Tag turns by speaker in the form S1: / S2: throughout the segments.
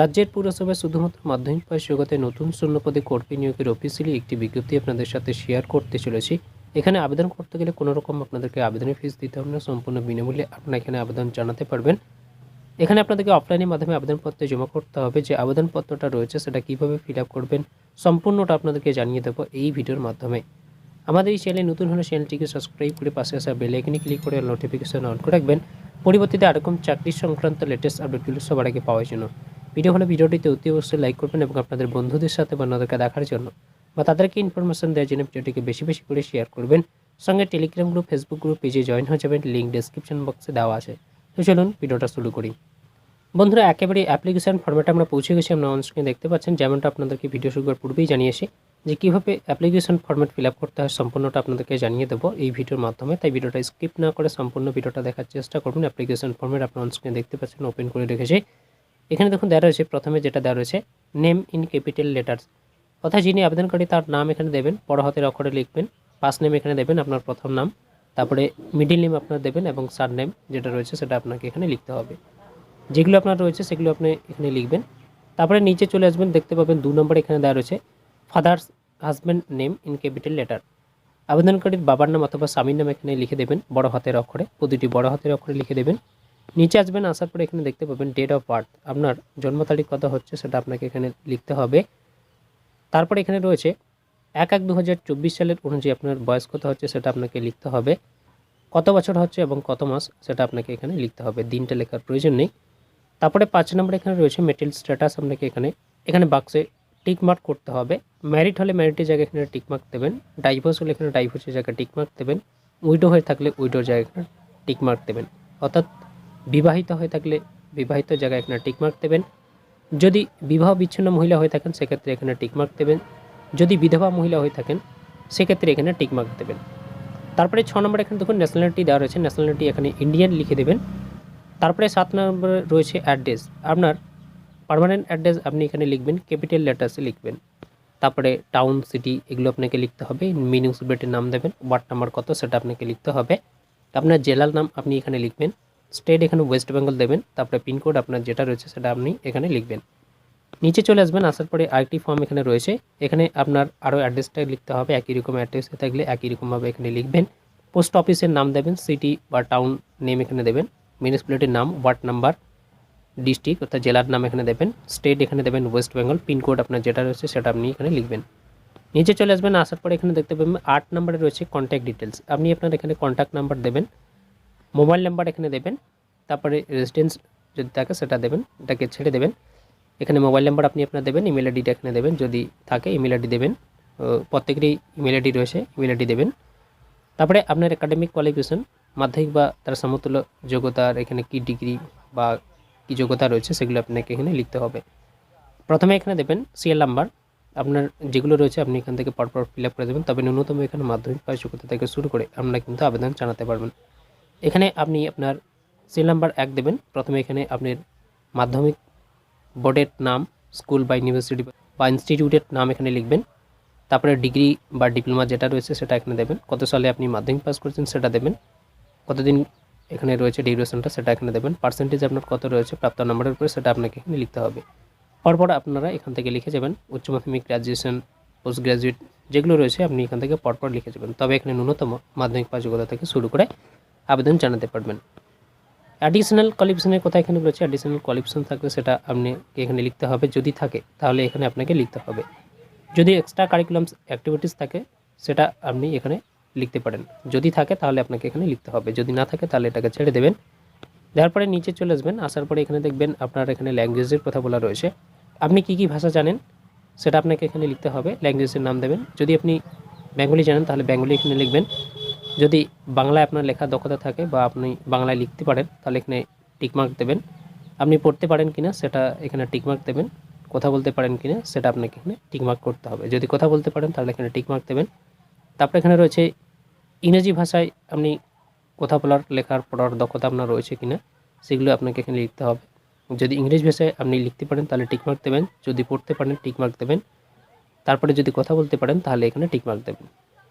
S1: রাজ্যের পুরসভায় শুধুমাত্র মাধ্যমিক পাস জগতে নতুন শূন্যপদে কর্মী নিয়োগের অফিসিয়ালি একটি বিজ্ঞপ্তি আপনাদের সাথে শেয়ার করতে চলেছি। এখানে আবেদন করতে গেলে কোনো রকম আপনাদেরকে আবেদনের ফিস দিতে হবে না, সম্পূর্ণ বিনামূল্যে আপনারা এখানে আবেদন জানাতে পারবেন। এখানে আপনাদেরকে অফলাইনের মাধ্যমে আবেদনপত্র জমা করতে হবে। যে আবেদনপত্রটা রয়েছে, সেটা কীভাবে ফিল করবেন, সম্পূর্ণটা আপনাদেরকে জানিয়ে দেবো এই ভিডিওর মাধ্যমে। আমাদের এই চ্যানেলে নতুন হলে চ্যানেলটিকে সাবস্ক্রাইব করে পাশে আসা বেল আইকনে ক্লিক করে নোটিফিকেশন অন করে রাখবেন। পরিবর্তিতে এরকম চাকরি সংক্রান্ত লেটেস্ট আপডেটগুলো সবার আগে পাওয়ার জন্য। ভিডিও হলে ভিডিওটিতে অতি অবশ্যই লাইক করবেন এবং আপনাদের বন্ধুদের সাথে বা অন্যদেরকে দেখার জন্য বা তাদেরকে ইনফরমেশন দেওয়ার জন্য ভিডিওটিকে বেশি বেশি করে শেয়ার করবেন। সঙ্গে টেলিগ্রাম গ্রুপ ফেসবুক গ্রুপ পেজে জয়েন হয়ে যাবেন। লিঙ্ক ডেসক্রিপশন বক্সে দেওয়া আছে। তো চলুন ভিডিওটা শুরু করি। বন্ধুরা, একেবারে অ্যাপ্লিকেশন ফর্মেটে আমরা পৌঁছে গেছি। আমরা অন স্ক্রিনে দেখতে পাচ্ছেন। যেমনটা আপনাদেরকে ভিডিও শুরু করার পূর্বেই জানিয়েছি যে কীভাবে অ্যাপ্লিকেশন ফর্মেট ফিল করতে হয় সম্পূর্ণটা আপনাদেরকে জানিয়ে দেবো এই ভিডিওর মাধ্যমে। তাই ভিডিওটা স্কিপ না করে সম্পূর্ণ ভিডিওটা দেখার চেষ্টা করবেন। অ্যাপ্লিকেশন ফর্মেট আপনার অন স্ক্রিনে দেখতে পাচ্ছেন ওপেন করে রেখেছি। এখানে দেখুন দেওয়া রয়েছে, প্রথমে যেটা দেওয়া রয়েছে নেম ইন ক্যাপিটাল লেটার্স অর্থাৎ যিনি আবেদনকারী, তার নাম এখানে দেবেন বড় হাতের অক্ষরে লিখবেন ফার্স্ট নেম এখানে দেবেন, আপনার প্রথম নাম, তারপরে মিডিল নেম আপনার দেবেন এবং সার নেম যেটা রয়েছে, সেটা আপনাকে এখানে লিখতে হবে। যেগুলো আপনার রয়েছে, সেগুলো আপনি এখানে লিখবেন। তারপরে নিচে চলে আসবেন, দেখতে পাবেন দু নম্বর এখানে দেওয়া রয়েছে father's husband name in capital letter আবেদনকারীর বাবার নাম অথবা স্বামীর নাম এখানে লিখে দেবেন, বড় হাতের অক্ষরে, প্রতিটি বড় হাতের অক্ষরে লিখে দেবেন। নিচে আসবেন, আসার পরে এখানে দেখতে পাবেন ডেট অফ বার্থ আপনার জন্ম তারিখ কত হচ্ছে সেটা আপনাকে এখানে লিখতে হবে। তারপরে এখানে রয়েছে, এক এক দু সালের অনুযায়ী আপনার বয়স কত হচ্ছে সেটা আপনাকে লিখতে হবে। কত বছর হচ্ছে এবং কত মাস সেটা আপনাকে এখানে লিখতে হবে, দিনটা লেখার প্রয়োজন নেই। তারপরে পাঁচ নম্বর এখানে রয়েছে মেটেল স্ট্যাটাস আপনাকে এখানে এখানে বাক্সে টিকমার্ক করতে হবে। ম্যারিড হলে ম্যারিডের জায়গায় এখানে টিকমার্ক দেবেন। ডাইভোর্স হলে এখানে ডাইভোর্সের জায়গায় টিকমার্ক দেবেন। উইডো হয়ে থাকলে উইডোর জায়গায় এখানে টিক মার্ক দেবেন। অর্থাৎ বিবাহিত হয়ে থাকলে বিবাহিত জায়গায় এখানে টিকমার্ক দেবেন। যদি বিবাহ বিচ্ছিন্ন মহিলা হয়ে থাকেন, সেক্ষেত্রে এখানে টিকমার্ক দেবেন। যদি বিধবা মহিলা হয়ে থাকেন, সেক্ষেত্রে এখানে টিকমার্ক দেবেন। তারপরে ছ নম্বর এখানে দেখুন ন্যাশনালিটি দেওয়া রয়েছে। ন্যাশনালিটি এখানে ইন্ডিয়ান লিখে দেবেন। তারপরে সাত নম্বরে রয়েছে অ্যাড্রেস আপনার পার্মানেন্ট অ্যাড্রেস আপনি এখানে লিখবেন ক্যাপিটাল লেটার্সে লিখবেন। তারপরে টাউন সিটি এগুলো আপনাকে লিখতে হবে। মিউনিসিপ্যালিটির নাম দেবেন। ওয়ার্ড নাম্বার কত, সেটা আপনাকে লিখতে হবে। আপনার জেলার নাম আপনি এখানে লিখবেন। স্টেট এখানে ওয়েস্ট বেঙ্গল দেবেন, তারপরে পিনকোড আপনার যেটা রয়েছে সেটা আপনি এখানে লিখবেন। নিচে চলে আসবেন, আসার পরে আরেকটি ফর্ম এখানে রয়েছে। এখানে আপনার আরও অ্যাড্রেসটা লিখতে হবে, একই রকম অ্যাড্রেস থাকলে একই রকমভাবে এখানে লিখবেন। পোস্ট অফিসের নাম দেবেন সিটি বা টাউন নেম এখানে দেবেন। মিউনিসিপ্যালিটির নাম ওয়ার্ড নাম্বার ডিস্ট্রিক্ট অর্থাৎ জেলার নাম এখানে দেবেন। স্টেট এখানে দেবেন ওয়েস্ট বেঙ্গল পিনকোড আপনার যেটা রয়েছে সেটা আপনি এখানে লিখবেন। নিচে চলে আসবেন, আসার পরে এখানে দেখতে পাবেন, আট নম্বরে রয়েছে কন্ট্যাক্ট ডিটেলস আপনি আপনার এখানে কন্ট্যাক্ট নাম্বার দেবেন। মোবাইল নাম্বার এখানে দেবেন, তারপরে রেসিডেন্স যদি থাকে সেটা দেবেন, এটাকে ছেড়ে দেবেন। এখানে মোবাইল নাম্বার আপনি আপনার দেবেন ইমেল আইডিটা এখানে দেবেন, যদি থাকে ইমেল আইডি দেবেন। প্রত্যেকেরই ইমেল আইডি রয়েছে ইমেল আইডি দেবেন। তারপরে আপনার একাডেমিক কোয়ালিফিকেশন মাধ্যমিক বা তার সমতুল্য যোগ্যতার এখানে কি ডিগ্রি বা কী যোগ্যতা রয়েছে, সেগুলো আপনাকে এখানে লিখতে হবে। প্রথমে এখানে দেবেন সিএল নাম্বার আপনার যেগুলো রয়েছে আপনি এখান থেকে পরপর ফিল আপ করে দেবেন, তবে ন্যূনতম এখানে মাধ্যমিক পাস যোগ্যতা থেকে শুরু করে আপনারা কিন্তু আবেদন জানাতে পারবেন। এখানে আপনি আপনার সিএল নাম্বার এক দেবেন। প্রথমে এখানে আপনার মাধ্যমিক বোর্ডের নাম, স্কুল বা ইউনিভার্সিটি বা ইনস্টিটিউটের নাম এখানে লিখবেন। তারপরে ডিগ্রি বা ডিপ্লোমা যেটা রয়েছে সেটা এখানে দেবেন। কত সালে আপনি মাধ্যমিক পাস করেছেন সেটা দেবেন। কতদিন এখানে রয়েছে ডিউরেশনটা সেটা এখানে দেবেন। পার্সেন্টেজ আপনার কত রয়েছে, প্রাপ্ত নম্বরের উপরে সেটা আপনাকে এখানে লিখতে হবে। পরপর আপনারা এখান থেকে লিখে যাবেন। উচ্চ মাধ্যমিক গ্র্যাজুয়েশন পোস্ট গ্র্যাজুয়েট যেগুলো রয়েছে আপনি এখান থেকে পরপর লিখে যাবেন। তবে এখানে ন্যূনতম মাধ্যমিক পাস যোগ্যতা থেকে শুরু করে আবেদন জানাতে পারবেন। অ্যাডিশনাল কোয়ালিফিকেশনের কথা এখানে রয়েছে অ্যাডিশনাল কোয়ালিফিকেশন থাকবে সেটা আপনি এখানে লিখতে হবে। যদি থাকে, তাহলে এখানে আপনাকে লিখতে হবে। যদি এক্সট্রা কারিকুলামস অ্যাক্টিভিটিস থাকে, সেটা আপনি এখানে লিখতে পারেন। যদি থাকে, তাহলে আপনাকে এখানে লিখতে হবে। যদি না থাকে, তাহলে এটাকে ছেড়ে দেবেন। দেওয়ার পরে নিচে চলে আসবেন। আসার পরে এখানে দেখবেন আপনার এখানে ল্যাঙ্গুয়েজের কথা বলা রয়েছে। আপনি কি কি ভাষা জানেন, সেটা আপনাকে এখানে লিখতে হবে। ল্যাঙ্গুয়েজের নাম দেবেন। যদি আপনি বেঙ্গলি জানেন, তাহলে বেঙ্গলি এখানে লিখবেন। যদি বাংলায় আপনার লেখার দক্ষতা থাকে বা আপনি বাংলায় লিখতে পারেন, তাহলে এখানে টিকমার্ক দেবেন। আপনি পড়তে পারেন কিনা সেটা এখানে টিকমার্ক দেবেন। কথা বলতে পারেন কিনা সেটা আপনাকে এখানে টিকমার্ক করতে হবে। যদি কথা বলতে পারেন, তাহলে এখানে টিকমার্ক দেবেন। তারপরে এখানে রয়েছে ইংরেজি ভাষায় আপনি কথা বলার, লেখার, পড়ার দক্ষতা আপনার রয়েছে কিনা সেগুলো আপনাকে এখানে লিখতে হবে। যদি ইংরেজি ভাষায় আপনি লিখতে পারেন, তাহলে টিকমার্ক দেবেন। যদি পড়তে পারেন টিকমার্ক দেবেন। তারপরে যদি কথা বলতে পারেন, তাহলে এখানে টিকমার্ক দেবেন।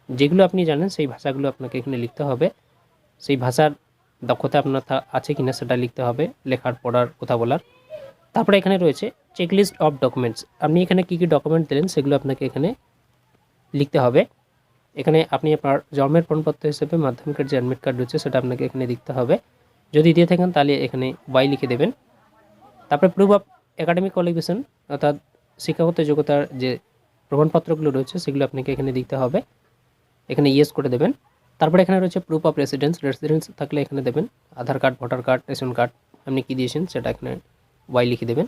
S1: যেগুলো আপনি জানেন, সেই ভাষাগুলো আপনাকে এখানে লিখতে হবে। সেই ভাষার দক্ষতা আপনার আছে কিনা সেটা লিখতে হবে, লেখার, পড়ার, কথা বলার। তারপরে এখানে রয়েছে চেকলিস্ট অফ ডকুমেন্টস আপনি এখানে কী কী ডকুমেন্ট দিলেন সেগুলো আপনাকে এখানে লিখতে হবে। এখানে আপনি আপনার জন্মের প্রমাণপত্র হিসেবে মাধ্যমিকের যে অ্যাডমিট কার্ড রয়েছে সেটা আপনাকে এখানে লিখতে হবে। যদি দিয়ে থাকেন তাহলে এখানে ওয়াই লিখে দেবেন। তারপরে প্রুফ অফ একাডেমিক কোয়ালিফিকেশন অর্থাৎ শিক্ষাগত যোগ্যতার যে প্রমাণপত্রগুলো রয়েছে সেগুলো আপনাকে এখানে দিতে হবে। এখানে ইয়েস করে দেবেন। তারপরে এখানে রয়েছে প্রুফ অফ রেসিডেন্স রেসিডেন্স থাকলে এখানে দেবেন। Aadhaar card voter card ration card আপনি কী দিয়েছেন সেটা এখানে ওয়াই লিখে দেবেন।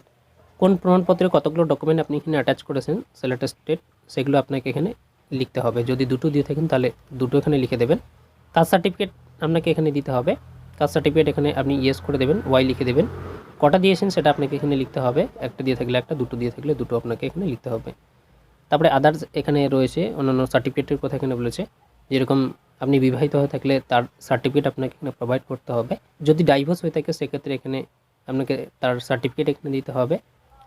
S1: কোন প্রমাণপত্রে কতগুলো ডকুমেন্ট আপনি এখানে অ্যাটাচ করেছেন সেলেক্টেড স্টেট সেগুলো আপনাকে এখানে লিখতে হবে। যদি দুটো দিয়ে থাকেন তাহলে দুটো এখানে লিখে দেবেন। কাস্ট সার্টিফিকেট আপনাকে এখানে দিতে হবে। কাস্ট সার্টিফিকেট এখানে আপনি ইয়েস করে দেবেন ওয়াই লিখে দেবেন। কটা দিয়েছেন সেটা আপনাকে এখানে লিখতে হবে। একটা দিয়ে থাকলে একটা, দুটো দিয়ে থাকলে দুটো আপনাকে এখানে লিখতে হবে। তারপরে আদার্স এখানে রয়েছে, অন্যান্য সার্টিফিকেটের কথা এখানে বলেছে। যেরকম আপনি বিবাহিত হয়ে থাকলে তার সার্টিফিকেট আপনাকে এখানে প্রোভাইড করতে হবে। যদি ডাইভোর্স হয়ে থাকে, সেক্ষেত্রে এখানে আপনাকে তার সার্টিফিকেট এখানে দিতে হবে।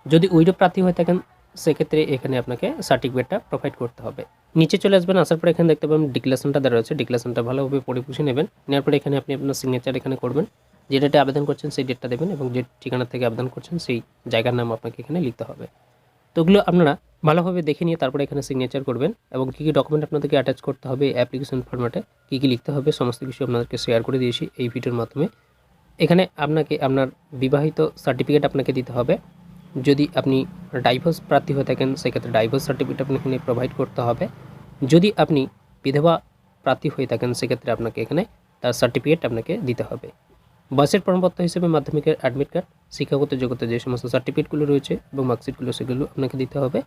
S1: যদি উইডো প্রার্থী হয়ে থাকেন, সেক্ষেত্রে এখানে আপনাকে সার্টিফিকেটটা প্রোভাইড করতে হবে। নিচে চলে আসবেন, আসার পরে এখানে দেখতে পাবেন ডিক্লারেশনটা দেওয়া রয়েছে। ডিক্লারেশনটা ভালোভাবে পড়ে পুষে নেবেন। নেওয়ার পরে এখানে আপনি আপনার সিগনেচার এখানে করবেন। যে ডেটে আবেদন করছেন, সেই ডেটটা দেবেন এবং যে ঠিকানা থেকে আবেদন করছেন, সেই জায়গার নাম আপনাকে এখানে লিখতে হবে। তো ওগুলো আপনারা ভালোভাবে দেখে নিয়ে তারপরে এখানে সিগনেচার করবেন এবং কী কী ডকুমেন্ট আপনাদেরকে অ্যাটাচ করতে হবে অ্যাপ্লিকেশন ফরম্যাটে কী কী লিখতে হবে, সমস্ত কিছু আপনাদেরকে শেয়ার করে দিয়েছি এই ভিডিওর মাধ্যমে। এখানে আপনাকে, আপনার বিবাহিত সার্টিফিকেট আপনাকে দিতে হবে। যদি আপনি ডাইভোর্স প্রার্থী হয়ে থাকেন, সেক্ষেত্রে ডাইভোর্স সার্টিফিকেট আপনি এখানে প্রোভাইড করতে হবে। যদি আপনি বিধবা প্রার্থী হয়ে থাকেন, সেক্ষেত্রে আপনাকে এখানে তার সার্টিফিকেট আপনাকে দিতে হবে। বয়সের প্রমাণপত্র হিসেবে মাধ্যমিকের অ্যাডমিট কার্ড শিক্ষাগত যোগ্যতা যে সমস্ত সার্টিফিকেটগুলো রয়েছে এবং মার্কশিটগুলো সেগুলো আপনাকে দিতে হবে।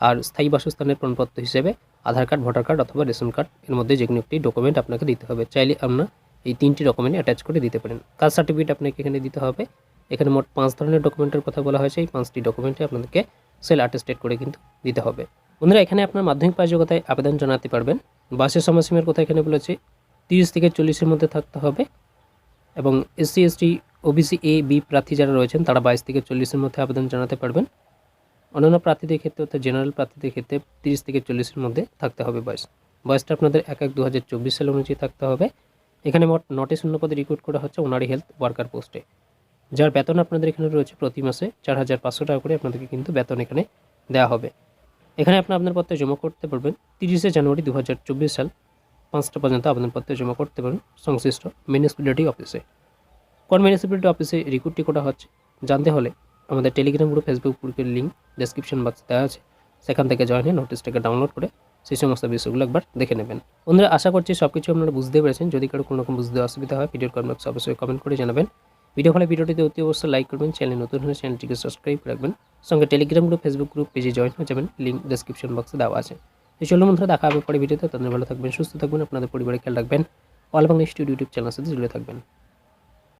S1: আর স্থায়ী বাসস্থানের প্রমাণপত্র হিসেবে আধার কার্ড ভোটার কার্ড অথবা রেশন কার্ড এর মধ্যে যে কোনো একটি ডকুমেন্ট আপনাকে দিতে হবে। চাইলে আপনার এই তিনটি ডকুমেন্ট অ্যাটাচ করে দিতে পারেন। কাস্ট সার্টিফিকেট আপনাকে এখানে দিতে হবে। এখানে মোট পাঁচ ধরনের ডকুমেন্টের কথা বলা হয়েছে। এই পাঁচটি ডকুমেন্টে আপনাদেরকে সেল অ্যাটেস্টেড করে কিন্তু দিতে হবে। বন্ধুরা, এখানে আপনার মাধ্যমিক পাশ যোগ্যতায় আবেদন জানাতে পারবেন। বাসের সময়সীমার কথা এখানে বলেছে। তিরিশ থেকে চল্লিশের মধ্যে থাকতে হবে। এবং SC, ST, OBC, A, B প্রার্থী যারা রয়েছেন, তারা বাইশ থেকে চল্লিশের মধ্যে আবেদন জানাতে পারবেন। অন্যান্য প্রার্থীদের ক্ষেত্রে, অর্থাৎ জেনারেল প্রার্থীদের ক্ষেত্রে তিরিশ থেকে চল্লিশের মধ্যে থাকতে হবে বয়স। বয়সটা আপনাদের এক এক দু হাজার চব্বিশ সাল অনুযায়ী থাকতে হবে। এখানে মোট নটি শূন্য পদে রিক্রুট করা হচ্ছে ওনারি হেলথ ওয়ার্কার পোস্টে। যার বেতন আপনাদের এখানে রয়েছে প্রতি মাসে চার হাজার পাঁচশো টাকা করে আপনাদেরকে কিন্তু বেতন এখানে দেওয়া হবে। এখানে আপনি আবেদনপত্র জমা করতে পারবেন তিরিশে জানুয়ারি দু হাজার চব্বিশ সাল। পাঁচটা পর্যন্ত আবেদনপত্র জমা করতে পারেন সংশ্লিষ্ট মিউনিসিপ্যালিটি অফিসে কোন মিউনিসিপ্যালিটি অফিসে রিক্রুটটি করা হচ্ছে জানতে হলে আমাদের টেলিগ্রাম গ্রুপ ফেসবুক গ্রুপের লিঙ্ক ডেসক্রিপশন বক্সে দেওয়া আছে। সেখান থেকে জয়েন হয়ে নোটিশটাকে ডাউনলোড করে সেই সমস্ত বিষয়গুলো একবার দেখে নেবেন। বন্ধুরা, আশা করছি সব কিছু আপনারা বুঝতে পেরেছেন। যদি কারও কোনো রকম বুঝতে অসুবিধা হয় ভিডিওর বক্সে অবশ্যই কমেন্ট করে জানাবেন। ভিডিও ভালো ভিডিওটিতে অতি অবশ্যই লাইক করবেন চ্যানেল নতুন হলে চ্যানেলটিকে সাবস্ক্রাইব রাখবেন। সঙ্গে টেলিগ্রাম গ্রুপ ফেসবুক গ্রুপ পেজে জয়েন হয়ে যাবেন লিঙ্ক ডেসক্রিপশন বক্সে দেওয়া আছে। তো চলুন বন্ধুরা, দেখা হবে পরে ভিডিওতে। তাদের ভালো থাকবেন, সুস্থ থাকবেন, আপনাদের পরিবারে খেয়াল রাখবেন। অল বাংলা স্টুডিও ইউটিউব চ্যানেলের সাথে জুড়ে থাকবেন।